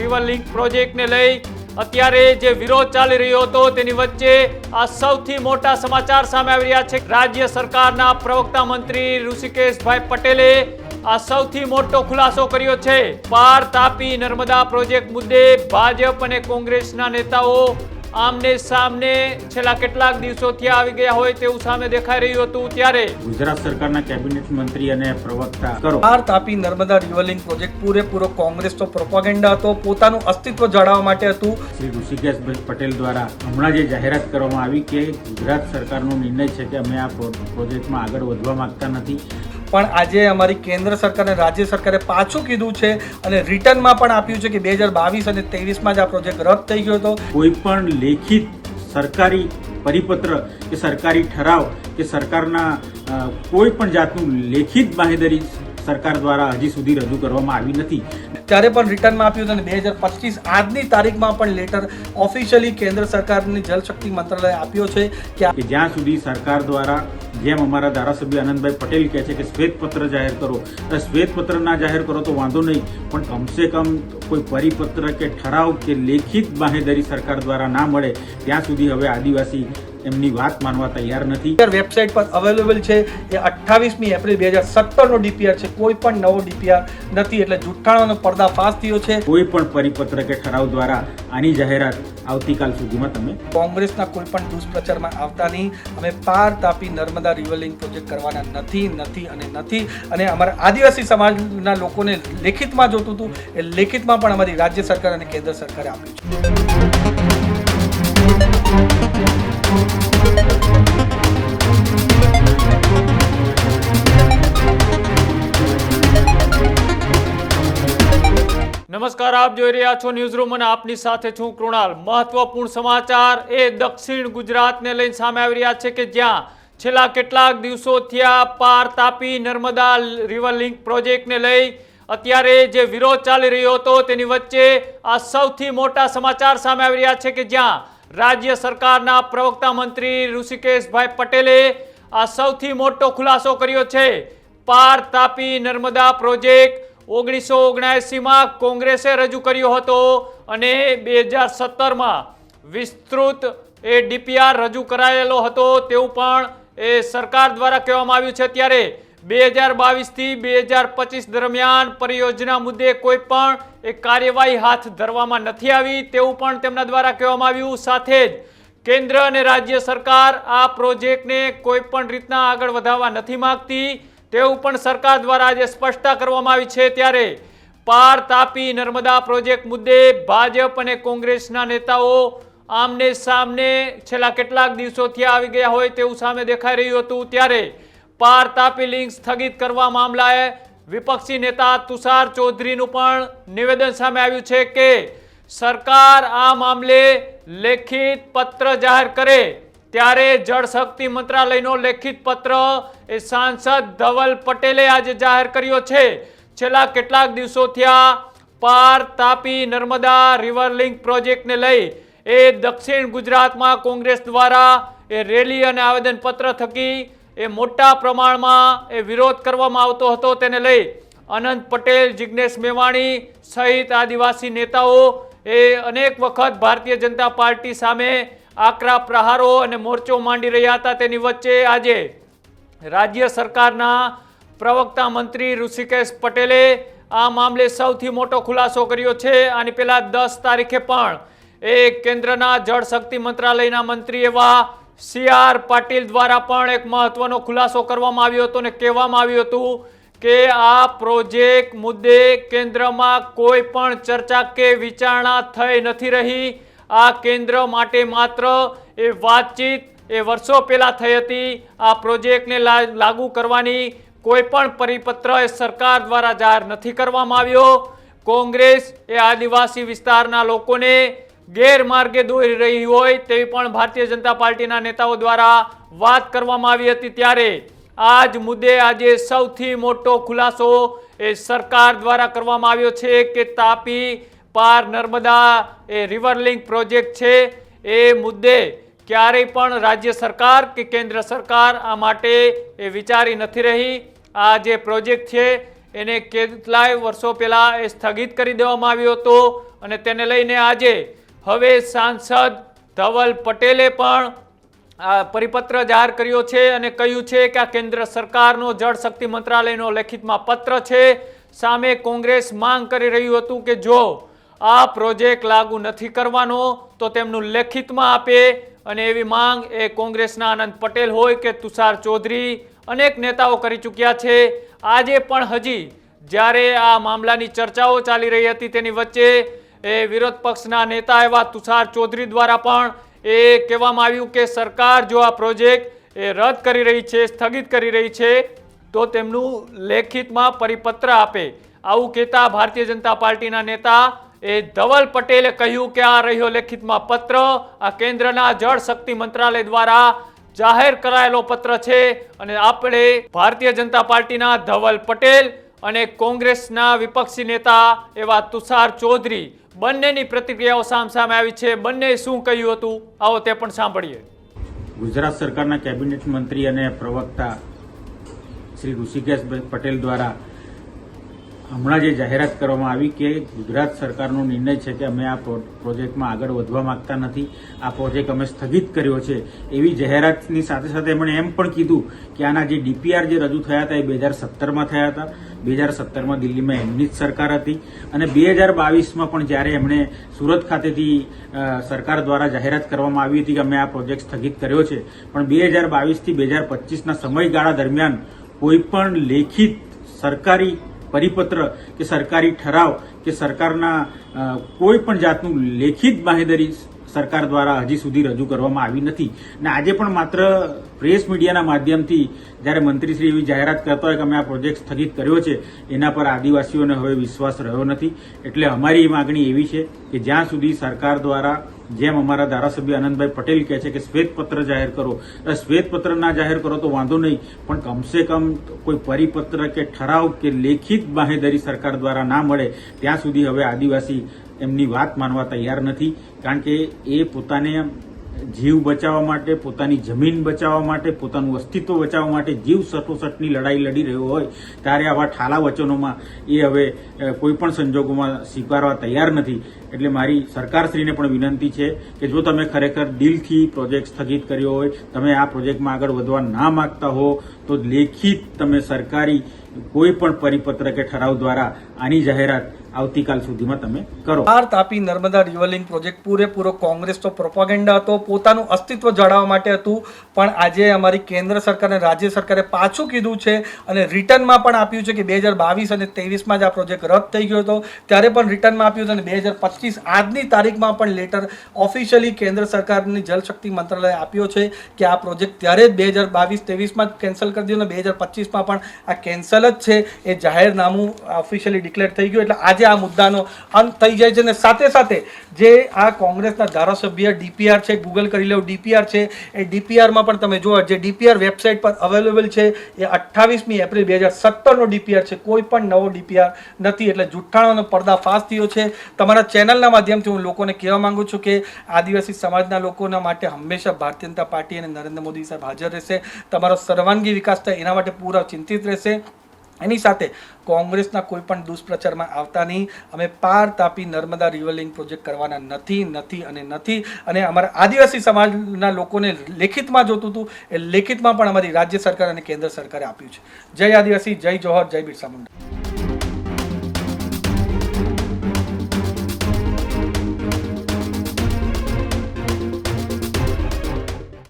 River link પ્રોજેક્ટને લઈ અત્યારે જે વિરોધ ચાલી રહ્યો હતો તેની વચ્ચે આ સૌથી મોટા સમાચાર સામે આવી રહ્યા છે. રાજ્ય સરકારના પ્રવક્તા મંત્રી ઋષિકેશભાઈ પટેલે આ સૌથી મોટો ખુલાસો કર્યો છે. પાર તાપી નર્મદા પ્રોજેક્ટ મુદ્દે ભાજપ અને કોંગ્રેસના નેતાઓ આમને સામને છેલ્લા કેટલાક દિવસોથી આવી ગયા હોય તેવું સામે દેખાઈ રહ્યું હતું ત્યારે ગુજરાત સરકારના કેબિનેટ મંત્રી અને પ્રવક્તા કરો. R Tapi Narmada river link project પૂરેપૂરો કોંગ્રેસનો પ્રોપાગેન્ડા હતો પોતાનું અસ્તિત્વ જાળવવા માટે હતું. શ્રી ઋષિકેશભાઈ પટેલ દ્વારા હમણાં જે જાહેરાત કરવામાં આવી કે ગુજરાત સરકારનો નિર્ણય છે કે અમે આ પ્રો- પ્રોજેક્ટમાં આગળ વધવા માંગતા નથી પણ આજે અમારી કેન્દ્ર સરકાર અને રાજ્ય સરકારે પાછું કીધું છે અને રિટર્નમાં પણ આપ્યું છે કે બે હજાર બાવીસ અને ત્રેવીસમાં જ આ પ્રોજેક્ટ રદ થઈ ગયો હતો. કોઈ પણ લેખિત સરકારી પરિપત્ર કે સરકારી ઠરાવ કે સરકારના કોઈ પણ જાતનું લેખિત બાહેદરી સરકાર દ્વારા હજી સુધી રજૂ કરવામાં આવી નથી. ત્યારે પણ રિટર્નમાં આપ્યું હતું અને બે હજાર પચીસ આજની તારીખમાં પણ લેટર ઓફિશિયલી કેન્દ્ર સરકારની જલશક્તિ મંત્રાલય આપ્યો છે કે જ્યાં સુધી સરકાર દ્વારા જેમ અમારા ધારાસભ્ય આનંદભાઈ પટેલ કહે છે કે શ્વેતપત્ર જાહેર કરો. તો શ્વેતપત્ર ના જાહેર કરો તો વાંધો નહીં, પણ કમસે કમ કોઈ પરિપત્ર કે ઠરાવ કે લેખિત બાંહેધરી સરકાર દ્વારા ના મળે, ત્યાં સુધી હવે આદિવાસી એમની વાત માનવા તૈયાર નથી. વેબસાઇટ પર અવેલેબલ છે એ અઠ્ઠાવીસમી એપ્રિલ બે હજાર સત્તરનો ડીપીઆર છે. કોઈ પણ નવો ડીપીઆર નથી એટલે જુઠ્ઠાણાનો પર્દાફાશ થયો છે. કોઈ પણ પરિપત્ર કે ઠરાવ દ્વારા આની જાહેરાત આવતીકાલ સુધીમાં તમે કોંગ્રેસના કોઈ પણ દુષ્પ્રચારમાં આવતા નહીં. અમે પાર તાપી નર્મદા રિવરલિંક પ્રોજેક્ટ કરવાના નથી નથી અને નથી. અને અમારા આદિવાસી સમાજના લોકોને લેખિતમાં જોતું હતું. એ લેખિતમાં પણ અમારી રાજ્ય સરકાર અને કેન્દ્ર સરકારે આપ્યું છે. નમસ્કાર, આપ જોઈ રહ્યા છો ન્યૂઝ રૂમ અને આપની સાથે છું કૃણાલ. મહત્વપૂર્ણ સમાચાર એ દક્ષિણ ગુજરાતને લઈને સામે આવી રહ્યા છે કે જ્યાં છેલ્લા કેટલાક દિવસોથી આ પાર તાપી નર્મદા રિવર લિંક પ્રોજેક્ટને લઈ અત્યારે જે વિરોધ ચાલી રહ્યો હતો તેની વચ્ચે આ સૌથી મોટા સમાચાર સામે આવી રહ્યા છે કે જ્યાં રાજ્ય સરકારના પ્રવક્તા મંત્રી ઋષિકેશભાઈ પટેલે આ સૌથી મોટો ખુલાસો કર્યો છે. પાર તાપી નર્મદા પ્રોજેક્ટ ઓગણીસો ઓગણસીમાં કોંગ્રેસે રજૂ કર્યો હતો અને બે હજાર સત્તરમાં વિસ્તૃત એ ડીપીઆર રજૂ કરાયેલો હતો. તેવું પણ એ સરકાર દ્વારા કહેવામાં આવ્યું છે. ત્યારે બે હજાર બાવીસથી બે હજાર પચીસ દરમિયાન પરિયોજના મુદ્દે કોઈ પણ એ કાર્યવાહી હાથ ધરવામાં નથી આવી તેવું પણ તેમના દ્વારા કહેવામાં આવ્યું. સાથે જ કેન્દ્ર અને રાજ્ય સરકાર આ પ્રોજેક્ટને કોઈ પણ રીતના આગળ વધારવા નથી માંગતી તેવું પણ સરકાર દ્વારા આજે સ્પષ્ટતા કરવામાં આવી છે. ત્યારે પાર તાપી નર્મદા પ્રોજેક્ટ મુદ્દે ભાજપ અને કોંગ્રેસના નેતાઓ આમને સામને છેલ્લા કેટલાક દિવસોથી આવી ગયા હોય તેવું સામે દેખાઈ રહ્યું હતું. ત્યારે પાર તાપી લિંક સ્થગિત કરવા મામલાએ વિપક્ષી નેતા તુષાર ચૌધરીનું પણ નિવેદન સામે આવ્યું છે કે સરકાર આ મામલે લેખિત પત્ર જાહેર કરે ત્યારે જળશક્તિ મંત્રાલયનો લેખિત પત્ર એ સાંસદ ધવલ પટેલે આજે જાહેર કર્યો છે. છેલ્લા કેટલાક દિવસોથી આ પાર તાપી નર્મદા રિવર લિંક પ્રોજેક્ટને લઈ એ દક્ષિણ ગુજરાતમાં કોંગ્રેસ દ્વારા એ રેલી અને આવેદનપત્ર થકી એ મોટા પ્રમાણમાં એ વિરોધ કરવામાં આવતો હતો તેને લઈ અનંત પટેલ જિજ્ઞેશ મેવાણી સહિત આદિવાસી નેતાઓ એ અનેક વખત ભારતીય જનતા પાર્ટી સામે આકરા પ્રહારો અને મોરચો માંડી રહ્યા હતા. તેની વચ્ચે આજે રાજ્ય સરકારના પ્રવક્તા મંત્રી ઋષિકેશ પટેલે આ મામલે સૌથી મોટો ખુલાસો કર્યો છે. આની પહેલાં દસ તારીખે પણ એ કેન્દ્રના જળ શક્તિ મંત્રાલયના મંત્રી એવા સી આર પાટીલ દ્વારા પણ એક મહત્વનો ખુલાસો કરવામાં આવ્યો હતો અને કહેવામાં આવ્યું હતું કે આ પ્રોજેક્ટ મુદ્દે કેન્દ્રમાં કોઈ પણ ચર્ચા કે વિચારણા થઈ નથી રહી. આ કેન્દ્ર માટે માત્ર એ વાતચીત એ વર્ષો પહેલાં થઈ હતી. આ પ્રોજેક્ટને લાગુ કરવાની કોઈ પણ પરિપત્ર એ સરકાર દ્વારા જાહેર નથી કરવામાં આવ્યો. કોંગ્રેસ એ આદિવાસી વિસ્તારના લોકોને ગેરમાર્ગે દોરી રહી હોય તેવી પણ ભારતીય જનતા પાર્ટીના નેતાઓ દ્વારા વાત કરવામાં આવી હતી ત્યારે આ જ મુદ્દે આજે સૌથી મોટો ખુલાસો એ સરકાર દ્વારા કરવામાં આવ્યો છે કે તાપી પાર નર્મદા એ રિવર લિંક પ્રોજેક્ટ છે. એ મુદ્દે ક્યારેય પણ રાજ્ય સરકાર કે કેન્દ્ર સરકાર આ માટે એ વિચારી નથી રહી. આ જે પ્રોજેક્ટ છે એને કેટલાય વર્ષો પહેલાં એ સ્થગિત કરી દેવામાં આવ્યો હતો અને તેને લઈને આજે હવે સાંસદ ધવલ પટેલે પણ આ પરિપત્ર જાહેર કર્યો છે અને કહ્યું છે કે આ કેન્દ્ર સરકારનો જળશક્તિ મંત્રાલયનો લેખિતમાં પત્ર છે. સામે કોંગ્રેસ માંગ કરી રહ્યું હતું કે જો આ પ્રોજેક્ટ લાગુ નથી કરવાનો, તો તેમનું લેખિતમાં આપે. અને એવી માંગ એ કોંગ્રેસના આનંદ પટેલ હોય કે તુષાર ચૌધરી અનેક નેતાઓ કરી ચૂક્યા છે. આજે પણ હજી જ્યારે આ મામલાની ચર્ચાઓ ચાલી રહી હતી તેની વચ્ચે એ વિરોધ પક્ષના નેતા એવા તુષાર ચૌધરી દ્વારા પણ એ કહેવામાં આવ્યું કે સરકાર જો આ પ્રોજેક્ટ એ રદ કરી રહી છે, સ્થગિત કરી રહી છે, તો તેમનું લેખિતમાં પરિપત્ર આપે. આવું કહેતા ભારતીય જનતા પાર્ટીના નેતા એ ધવલ પટેલે કહ્યું કે આ રહ્યો લેખિતમાં પત્ર. આ કેન્દ્રના જળ શક્તિ મંત્રાલય દ્વારા જાહેર કરાયેલો પત્ર છે અને આપણે ભારતીય જનતા પાર્ટીના ધવલ પટેલ અને કોંગ્રેસના વિપક્ષી નેતા એવા તુષાર ચૌધરી બંનેની પ્રતિક્રિયાઓ સામસામે આવી છે. બંને શું કહ્યું હતું? આવો તે પણ સાંભળીએ. ગુજરાત સરકારના કેબિનેટ મંત્રી અને પ્રવક્તા શ્રી ઋષિકેશભાઈ પટેલ દ્વારા હમણાં જે જાહેરાત કરવામાં આવી કે ગુજરાત સરકારનો નિર્ણય છે કે અમે આ પ્રો- પ્રોજેક્ટમાં આગળ વધવા માંગતા નથી, આ પ્રોજેક્ટ અમે સ્થગિત કર્યો છે, એવી જાહેરાતની સાથે સાથે એમણે એમ પણ કીધું કે આના જે ડીપીઆર જે રજૂ થયા હતા એ બે હજાર સત્તરમાં થયા હતા, બે હજાર સત્તરમાં દિલ્હીમાં એમની જ સરકાર હતી અને બે હજાર બાવીસમાં પણ જ્યારે એમણે સુરત ખાતેથી સરકાર દ્વારા જાહેરાત કરવામાં આવી હતી કે અમે આ પ્રોજેક્ટ સ્થગિત કર્યો છે, પણ બે હજાર બાવીસથી બે હજાર પચીસના સમયગાળા દરમિયાન કોઈ પણ લેખિત સરકારી પરિપત્ર કે સરકારી ઠરાવ કે સરકારના કોઈ પણ જાતનું લેખિત બાંહેધરી સરકાર દ્વારા હજી સુધી રજૂ કરવામાં આવી નથી. અને આજે પણ માત્ર પ્રેસ મીડિયાના માધ્યમથી જ્યારે મંત્રીશ્રી એવી જાહેરાત કરતા હોય કે અમે આ પ્રોજેક્ટ સ્થગિત કર્યો છે, એના પર આદિવાસીઓને હવે વિશ્વાસ રહ્યો નથી. એટલે અમારી માગણી એવી છે કે જ્યાં સુધી સરકાર દ્વારા, જેમ અમારા ધારાસભ્ય આનંદભાઈ પટેલ કહે છે કે શ્વેતપત્ર જાહેર કરો. શ્વેતપત્ર ના જાહેર કરો તો વાંધો નહીં, પણ કમસે કમ કોઈ પરિપત્ર કે ઠરાવ કે લેખિત બાંહેધરી સરકાર દ્વારા ના મળે, ત્યાં સુધી હવે આદિવાસી એમની વાત માનવા તૈયાર નથી, કારણ કે એ પોતાને જીવ બચાવવા માટે, પોતાની જમીન બચાવવા માટે, પોતાનું અસ્તિત્વ બચાવવા માટે જીવ સટોસટની લડાઈ લડી રહ્યો હોય, ત્યારે આવા ઠાલા વચનોમાં એ હવે કોઈપણ કોઈ પણ સંજોગોમાં સ્વીકારવા તૈયાર નથી. એટલે મારી સરકારશ્રીને પણ વિનંતી છે કે જો તમે ખરેખર દિલથી પ્રોજેક્ટ સ્થગિત કર્યો હોય, તમે આ પ્રોજેક્ટમાં આગળ વધવા ના માગતા હો, તો લેખિત તમે સરકારી કોઈ પણ પરિપત્ર કે ઠરાવ દ્વારા આની જાહેરાત આવતીકાલ સુધીમાં તમે કરો. પાર તાપી નર્મદા રિવરલિંગ પ્રોજેક્ટ પૂરેપૂરો કોંગ્રેસનો પ્રોપાગેન્ડા હતો, પોતાનું અસ્તિત્વ જાળવવા માટે હતું, પણ આજે અમારી કેન્દ્ર સરકાર અને રાજ્ય સરકારે પાછું કીધું છે અને રિટર્નમાં પણ આપ્યું છે કે બે હજાર બાવીસ અને ત્રેવીસમાં જ આ પ્રોજેક્ટ રદ થઈ ગયો હતો. ત્યારે પણ રિટર્નમાં આપ્યું હતું અને બે હજાર પચીસ આજની તારીખમાં પણ લેટર ઓફિશિયલી કેન્દ્ર સરકારની જલશક્તિ મંત્રાલય આપ્યો છે કે આ પ્રોજેક્ટ ત્યારે જ બે હજાર બાવીસ ત્રેવીસમાં કેન્સલ કરી દીધો અને બે હજાર પચીસમાં પણ આ કેન્સલ જ છે. એ જાહેરનામું ઓફિશિયલી ડિક્લેર થઈ ગયું. એટલે આજે આ મુદ્દાનો અંત થઈ જાય છે અને સાથે સાથે જે આ કોંગ્રેસના ધારાસભ્ય ડીપીઆર છે ગૂગલ કરી લો, ડીપીઆર છે, એ ડીપીઆરમાં પણ તમે જુઓ જે ડીપીઆર વેબસાઇટ પર અવેલેબલ છે, એ અઠ્ઠાવીસમી એપ્રિલ બે હજાર સત્તરનો ડીપીઆર છે. કોઈ પણ નવો ડીપીઆર નથી. એટલે જુઠ્ઠાણોનો પર્દાફાશ થયો છે. તમારા ચેનલના માધ્યમથી હું લોકોને કહેવા માંગુ છું કે આદિવાસી સમાજના લોકોના માટે હંમેશા ભારતીય જનતા પાર્ટી અને નરેન્દ્ર મોદી સાહેબ હાજર રહેશે. તમારો સર્વાંગી વિકાસ થાય એના માટે પૂરા ચિંતિત રહેશે. એની સાથે કોંગ્રેસના કોઈ પણ દુષ્પ્રચારમાં આવતા નહીં. અમે પાર તાપી નર્મદા રિવરલિંક પ્રોજેક્ટ કરવાના નથી નથી અને નથી. અને અમારા આદિવાસી સમાજના લોકોને લેખિતમાં જોતું હતું. એ લેખિતમાં પણ અમારી રાજ્ય સરકાર અને કેન્દ્ર સરકારે આપ્યું છે. જય આદિવાસી, જય જોહર જય બિરસા મુંડા.